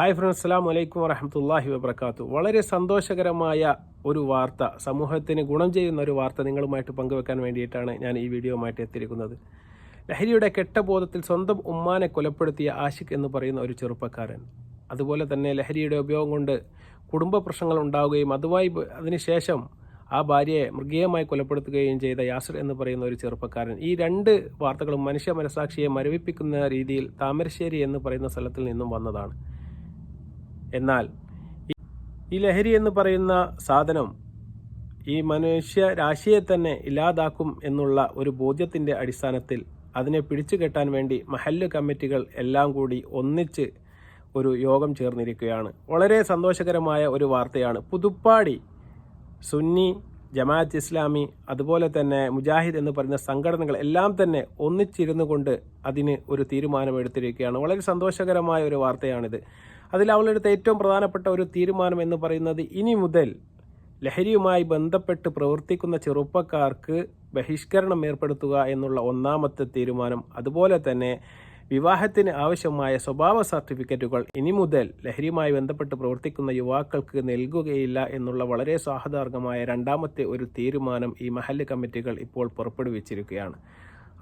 Hi friends അസ്സാം വലൈക്കും വറഹമത്തല്ലാഹി വബർക്കാത്തു വളരെ സന്തോഷകരമായ ഒരു വാർത്ത സമൂഹത്തിന് ഗുണം ചെയ്യുന്ന ഒരു വാർത്ത നിങ്ങളുമായിട്ട് പങ്കുവെക്കാൻ വേണ്ടിയിട്ടാണ് ഞാൻ ഈ വീഡിയോയുമായിട്ട് എത്തിയിരിക്കുന്നത്. ലഹരിയുടെ കെട്ടബോധത്തിൽ സ്വന്തം ഉമ്മാനെ കൊലപ്പെടുത്തിയ ആഷിഖ് എന്ന് പറയുന്ന ഒരു ചെറുപ്പക്കാരൻ. അതുപോലെ തന്നെ ലഹരിയുടെ ഉപയോഗം കൊണ്ട് കുടുംബ പ്രശ്നങ്ങൾ ഉണ്ടാവുകയും അതുമായി അതിനുശേഷം ആ ഭാര്യയെ മൃഗീയമായി കൊലപ്പെടുത്തുകയും ചെയ്ത യാസർ എന്ന് പറയുന്ന ഒരു ചെറുപ്പക്കാരൻ. ഈ രണ്ട് വാർത്തകളും മനുഷ്യ മനസാക്ഷിയെ മരവിപ്പിക്കുന്ന രീതിയിൽ താമരശ്ശേരി എന്ന് പറയുന്ന സ്ഥലത്തിൽ നിന്നും വന്നതാണ്. എന്നാൽ ഈ- ലഹരി എന്ന് പറയുന്ന സാധനം ഈ മനുഷ്യ രാശിയെ തന്നെ ഇല്ലാതാക്കും എന്നുള്ള ഒരു ബോധ്യത്തിന്റെ അടിസ്ഥാനത്തിൽ അതിനെ പിടിച്ചു കെട്ടാൻ വേണ്ടി മഹല്ല് കമ്മിറ്റികൾ എല്ലാം കൂടി ഒന്നിച്ച് ഒരു യോഗം ചേർന്നിരിക്കുകയാണ്. വളരെ സന്തോഷകരമായ ഒരു വാർത്തയാണ്. പുതുപ്പാടി സുന്നി ജമാഅത്ത് ഇസ്ലാമി അതുപോലെ തന്നെ മുജാഹിദ് എന്ന് പറയുന്ന സംഘടനകൾ എല്ലാം തന്നെ ഒന്നിച്ചിരുന്നു കൊണ്ട് അതിന് ഒരു തീരുമാനമെടുത്തിരിക്കുകയാണ്. വളരെ സന്തോഷകരമായ ഒരു വാർത്തയാണിത്. അതിൽ അവളെടുത്ത ഏറ്റവും പ്രധാനപ്പെട്ട ഒരു തീരുമാനം എന്ന് പറയുന്നത് ഇനി മുതൽ ലഹരിയുമായി ബന്ധപ്പെട്ട് പ്രവർത്തിക്കുന്ന ചെറുപ്പക്കാർക്ക് ബഹിഷ്കരണം ഏർപ്പെടുത്തുക എന്നുള്ള ഒന്നാമത്തെ തീരുമാനം. അതുപോലെ തന്നെ വിവാഹത്തിന് ആവശ്യമായ സ്വഭാവ സർട്ടിഫിക്കറ്റുകൾ ഇനി മുതൽ ലഹരിയുമായി ബന്ധപ്പെട്ട് പ്രവർത്തിക്കുന്ന യുവാക്കൾക്ക് നൽകുകയില്ല എന്നുള്ള വളരെ സാഹദാർഗമായ രണ്ടാമത്തെ ഒരു തീരുമാനം ഈ മഹല്ല് കമ്മിറ്റികൾ ഇപ്പോൾ പുറപ്പെടുവിച്ചിരിക്കുകയാണ്.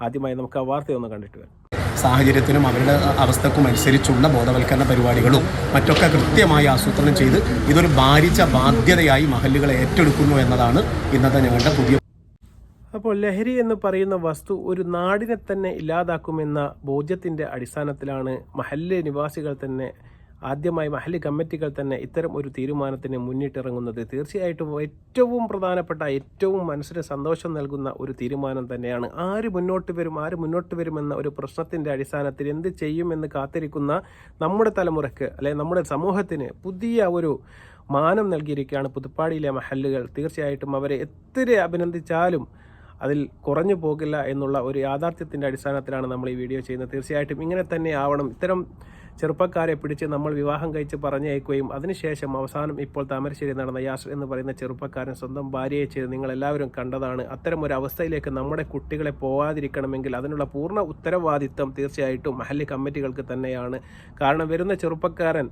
ആദ്യമായി നമുക്ക് ആ വാർത്തയൊന്ന് കണ്ടിട്ട് വരാം. സാഹചര്യത്തിനും അവരുടെ അവസ്ഥക്കും അനുസരിച്ചുള്ള ബോധവൽക്കരണ പരിപാടികളും മറ്റൊക്കെ കൃത്യമായി ആസൂത്രണം ചെയ്ത് ഇതൊരു ഭാരിച്ച ബാധ്യതയായി മഹല്ലുകൾ ഏറ്റെടുക്കുന്നു എന്നതാണ് ഇന്നത്തെ ഞങ്ങളുടെ പുതിയ അപ്പോൾ ലഹരി എന്ന് പറയുന്ന വസ്തു ഒരു നാടിനെ തന്നെ ഇല്ലാതാക്കുമെന്ന ബോധ്യത്തിന്റെ അടിസ്ഥാനത്തിലാണ് മഹല്ല് നിവാസികൾ തന്നെ ആദ്യമായി മഹലി കമ്മിറ്റികൾ തന്നെ ഇത്തരം ഒരു തീരുമാനത്തിന് മുന്നിട്ടിറങ്ങുന്നത് തീർച്ചയായിട്ടും ഏറ്റവും പ്രധാനപ്പെട്ട ഏറ്റവും മനസ്സിന് സന്തോഷം നൽകുന്ന ഒരു തീരുമാനം തന്നെയാണ്. ആര് മുന്നോട്ട് വരും ആര് മുന്നോട്ട് വരുമെന്ന ഒരു പ്രശ്നത്തിന്റെ അടിസ്ഥാനത്തിൽ എന്ത് ചെയ്യുമെന്ന് കാത്തിരിക്കുന്ന നമ്മുടെ തലമുറയ്ക്ക് അല്ലെ നമ്മുടെ സമൂഹത്തിന് പുതിയ ഒരു മാനം നൽകിയിരിക്കുകയാണ് പുതുപ്പാടിയിലെ മഹല്ലുകൾ. തീർച്ചയായിട്ടും അവരെ എത്ര അഭിനന്ദിച്ചാലും അതിൽ കുറഞ്ഞു പോകില്ല എന്നുള്ള ഒരു യാഥാർത്ഥ്യത്തിന്റെ അടിസ്ഥാനത്തിലാണ് നമ്മൾ ഈ വീഡിയോ ചെയ്യുന്നത്. തീർച്ചയായിട്ടും ഇങ്ങനെ തന്നെ ആവണം. ഇത്തരം ചെറുപ്പക്കാരെ പിടിച്ച് നമ്മൾ വിവാഹം കഴിച്ച് പറഞ്ഞയക്കുകയും അതിനുശേഷം അവസാനം ഇപ്പോൾ താമരശ്ശേരി നടന്ന യാസ് എന്ന് പറയുന്ന ചെറുപ്പക്കാരൻ സ്വന്തം ഭാര്യയെ ചെയ്ത് നിങ്ങൾ എല്ലാവരും കണ്ടതാണ്. അത്തരം ഒരു അവസ്ഥയിലേക്ക് നമ്മുടെ കുട്ടികളെ പോവാതിരിക്കണമെങ്കിൽ അതിനുള്ള പൂർണ ഉത്തരവാദിത്തം തീർച്ചയായിട്ടും മഹല്ലി കമ്മിറ്റികൾക്ക് തന്നെയാണ്. കാരണം വരുന്ന ചെറുപ്പക്കാരൻ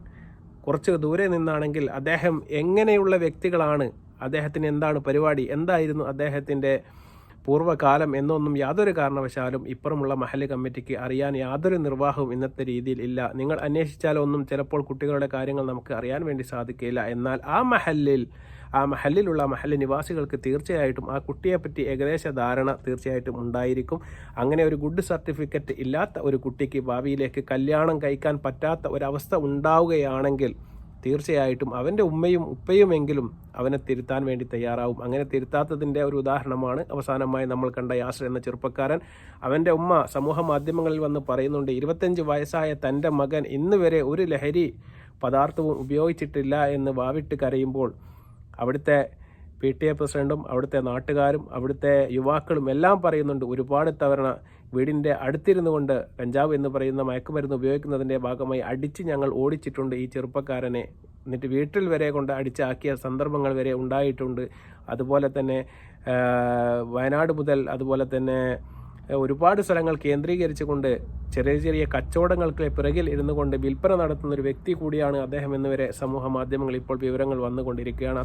കുറച്ച് ദൂരെ നിന്നാണെങ്കിൽ അദ്ദേഹം എങ്ങനെയുള്ള വ്യക്തികളാണ്? അദ്ദേഹത്തിന് എന്താണ് പരിപാടി? എന്തായിരുന്നു അദ്ദേഹത്തിന്റെ പൂർവകാലം എന്നൊന്നും യാതൊരു കാരണവശാലും ഇപ്പുറമുള്ള മഹൽ കമ്മിറ്റിക്ക് അറിയാൻ യാതൊരു നിർവാഹവും ഇന്നത്തെ രീതിയിൽ ഇല്ല. നിങ്ങൾ അന്വേഷിച്ചാലൊന്നും ചിലപ്പോൾ കുട്ടികളുടെ കാര്യങ്ങൾ നമുക്ക് അറിയാൻ വേണ്ടി സാധിക്കില്ല. എന്നാൽ ആ മഹലിൽ ആ മഹലിലുള്ള മഹൽ നിവാസികൾക്ക് തീർച്ചയായിട്ടും ആ കുട്ടിയെപ്പറ്റി ഏകദേശ ധാരണ തീർച്ചയായിട്ടും ഉണ്ടായിരിക്കും. അങ്ങനെ ഒരു ഗുഡ് സർട്ടിഫിക്കറ്റ് ഇല്ലാത്ത ഒരു കുട്ടിക്ക് ഭാവിയിലേക്ക് കല്യാണം കഴിക്കാൻ പറ്റാത്ത ഒരവസ്ഥ ഉണ്ടാവുകയാണെങ്കിൽ തീർച്ചയായിട്ടും അവന്റെ ഉമ്മയും ഉപ്പയുമെങ്കിലും അവനെ തിരുത്താൻ വേണ്ടി തയ്യാറാവും. അങ്ങനെ തിരുത്താത്തതിന്റെ ഒരു ഉദാഹരണമാണ് അവസാനമായി നമ്മൾ കണ്ട യാസർ എന്ന ചെറുപ്പക്കാരൻ. അവന്റെ ഉമ്മ സമൂഹ മാധ്യമങ്ങളിൽ വന്ന് പറയുന്നുണ്ട് ഇരുപത്തഞ്ച് വയസ്സായ തന്റെ മകൻ ഇന്ന് വരെ ഒരു ലഹരി പദാർത്ഥവും ഉപയോഗിച്ചിട്ടില്ല എന്ന് വാവിട്ട് കരയുമ്പോൾ അവിടുത്തെ പി ടി എ പ്രസിഡന്റും അവിടുത്തെ നാട്ടുകാരും അവിടുത്തെ യുവാക്കളും എല്ലാം പറയുന്നുണ്ട് ഒരുപാട് തവണ വീടിന്റെ അടുത്തിരുന്നു കൊണ്ട് കഞ്ചാവ് എന്ന് പറയുന്ന മയക്കുമരുന്ന് ഉപയോഗിക്കുന്നതിന്റെ ഭാഗമായി അടിച്ച് ഞങ്ങൾ ഓടിച്ചിട്ടുണ്ട് ഈ ചെറുപ്പക്കാരനെ. എന്നിട്ട് വീട്ടിൽ വരെ കൊണ്ട് അടിച്ചാക്കിയ സന്ദർഭങ്ങൾ വരെ ഉണ്ടായിട്ടുണ്ട്. അതുപോലെ തന്നെ വയനാട് മുതൽ അതുപോലെ തന്നെ ഒരുപാട് സ്ഥലങ്ങൾ കേന്ദ്രീകരിച്ചുകൊണ്ട് ചെറിയ ചെറിയ കച്ചവടങ്ങൾക്ക് പിറകിൽ ഇരുന്നു കൊണ്ട് വിൽപ്പന നടത്തുന്ന ഒരു വ്യക്തി കൂടിയാണ് അദ്ദേഹം എന്നിവരെ സമൂഹ മാധ്യമങ്ങൾ ഇപ്പോൾ വിവരങ്ങൾ വന്നുകൊണ്ടിരിക്കുകയാണ്.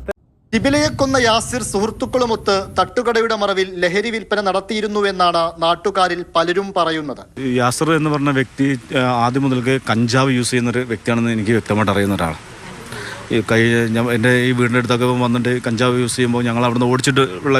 ഇബിലയെ കൊന്ന യാസിർ സുഹൃത്തുക്കളുമൊത്ത് തട്ടുകടയുടെ മറവിൽ ലഹരി വിൽപ്പന നടത്തിയിരുന്നുവെന്നാണ് നാട്ടുകാരിൽ പലരും പറയുന്നത്. യാസിർ എന്ന് പറഞ്ഞ വ്യക്തി ആദ്യം മുതൽക്ക് കഞ്ചാവ് യൂസ് ചെയ്യുന്ന ഒരു വ്യക്തിയാണെന്ന് എനിക്ക് വ്യക്തമായിട്ട് അറിയുന്ന ഒരാളാണ്. ഈ കൈ എന്റെ ഈ വീടിന്റെ അടുത്തൊക്കെ വന്നിട്ട് കഞ്ചാവ് യൂസ് ചെയ്യുമ്പോൾ ഞങ്ങൾ അവിടുന്ന് ഓടിച്ചിട്ട് ഉള്ള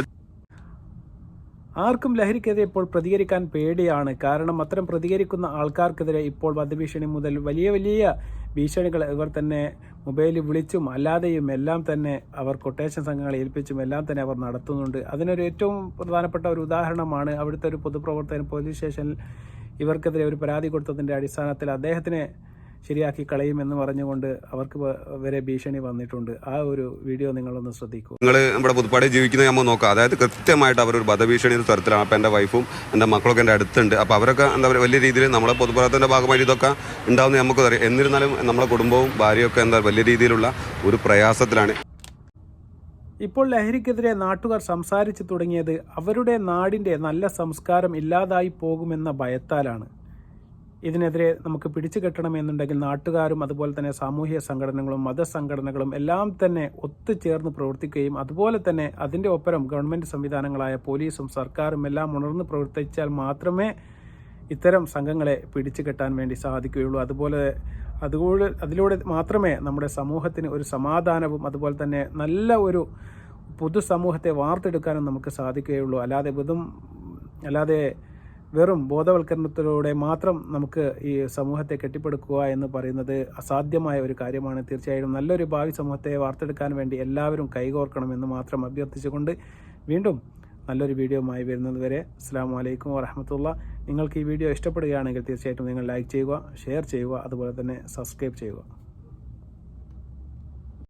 ആർക്കും ലഹരിക്കെതിരെ ഇപ്പോൾ പ്രതികരിക്കാൻ പേടിയാണ്. കാരണം അത്തരം പ്രതികരിക്കുന്ന ആൾക്കാർക്കെതിരെ ഇപ്പോൾ വധഭീഷണി മുതൽ വലിയ വലിയ ഭീഷണികൾ ഇവർ തന്നെ മൊബൈലിൽ വിളിച്ചും അല്ലാതെയും എല്ലാം തന്നെ അവർ കൊട്ടേഷൻ സംഘങ്ങളെ ഏൽപ്പിച്ചും എല്ലാം തന്നെ അവർ നടത്തുന്നുണ്ട്. അതിനൊരു ഏറ്റവും പ്രധാനപ്പെട്ട ഒരു ഉദാഹരണമാണ് അവിടുത്തെ ഒരു പൊതുപ്രവർത്തകൻ പോലീസ് സ്റ്റേഷനിൽ ഇവർക്കെതിരെ ഒരു പരാതി കൊടുത്തതിന്റെ അടിസ്ഥാനത്തിൽ അദ്ദേഹത്തിനെ ശരിയാക്കി കളയുമെന്ന് പറഞ്ഞുകൊണ്ട് അവർക്ക് വരെ ഭീഷണി വന്നിട്ടുണ്ട്. ആ ഒരു വീഡിയോ നിങ്ങളൊന്ന് ശ്രദ്ധിക്കൂ. നിങ്ങൾ നമ്മുടെ പുതുപ്പാടി ജീവിക്കുന്നത് നമ്മൾ നോക്കാം. അതായത് കൃത്യമായിട്ട് അവരൊരു വധഭീഷണി ഒരു തരത്തിലാണ്. അപ്പോൾ എന്റെ വൈഫും എന്റെ മക്കളൊക്കെ എന്റെ അടുത്തുണ്ട്. അപ്പോൾ അവരൊക്കെ എന്താ പറയുക വലിയ രീതിയിൽ നമ്മളെ പൊതുപ്രവർത്തനത്തിന്റെ ഭാഗമായിട്ട് ഇതൊക്കെ ഉണ്ടാവുന്ന നമുക്ക് അറിയാം എന്നിരുന്നാലും നമ്മളെ കുടുംബവും ഭാര്യയൊക്കെ എന്താ വലിയ രീതിയിലുള്ള ഒരു പ്രയാസത്തിലാണ്. ഇപ്പോൾ ലഹരിക്കെതിരെ നാട്ടുകാർ സംസാരിച്ചു തുടങ്ങിയത് അവരുടെ നാടിന്റെ നല്ല സംസ്കാരം ഇല്ലാതായി പോകുമെന്ന ഭയത്താലാണ്. ഇതിനെതിരെ നമുക്ക് പിടിച്ചു കെട്ടണമെന്നുണ്ടെങ്കിൽ നാട്ടുകാരും അതുപോലെ തന്നെ സാമൂഹിക സംഘടനകളും മതസംഘടനകളും എല്ലാം തന്നെ ഒത്തുചേർന്ന് പ്രവർത്തിക്കുകയും അതുപോലെ തന്നെ അതിന്റെ ഒപ്പരം ഗവൺമെന്റ് സംവിധാനങ്ങളായ പോലീസും സർക്കാരും എല്ലാം ഉണർന്ന് പ്രവർത്തിച്ചാൽ മാത്രമേ ഇത്തരം സംഘങ്ങളെ പിടിച്ചു കെട്ടാൻ വേണ്ടി സാധിക്കുകയുള്ളൂ. അതുപോലെ അതുകൂടെ അതിലൂടെ മാത്രമേ നമ്മുടെ സമൂഹത്തിന് ഒരു സമാധാനവും അതുപോലെ തന്നെ നല്ല ഒരു പൊതുസമൂഹത്തെ വാർത്തെടുക്കാനും നമുക്ക് സാധിക്കുകയുള്ളൂ. അല്ലാതെ വെറും അല്ലാതെ വെറും ബോധവൽക്കരണത്തിലൂടെ മാത്രം നമുക്ക് ഈ സമൂഹത്തെ കെട്ടിപ്പടുക്കുക എന്ന് പറയുന്നത് അസാധ്യമായ ഒരു കാര്യമാണ്. തീർച്ചയായും നല്ലൊരു ഭാവി സമൂഹത്തെ വാർത്തെടുക്കാൻ വേണ്ടി എല്ലാവരും കൈകോർക്കണമെന്ന് മാത്രം അഭ്യർത്ഥിച്ചുകൊണ്ട് വീണ്ടും നല്ലൊരു വീഡിയോയുമായി വരുന്നത് വരെ അസ്സാം വലൈക്കും വരഹമത്തുള്ള നിങ്ങൾക്ക് ഈ വീഡിയോ ഇഷ്ടപ്പെടുകയാണെങ്കിൽ തീർച്ചയായിട്ടും നിങ്ങൾ ലൈക്ക് ചെയ്യുക ഷെയർ ചെയ്യുക അതുപോലെ തന്നെ സബ്സ്ക്രൈബ് ചെയ്യുക.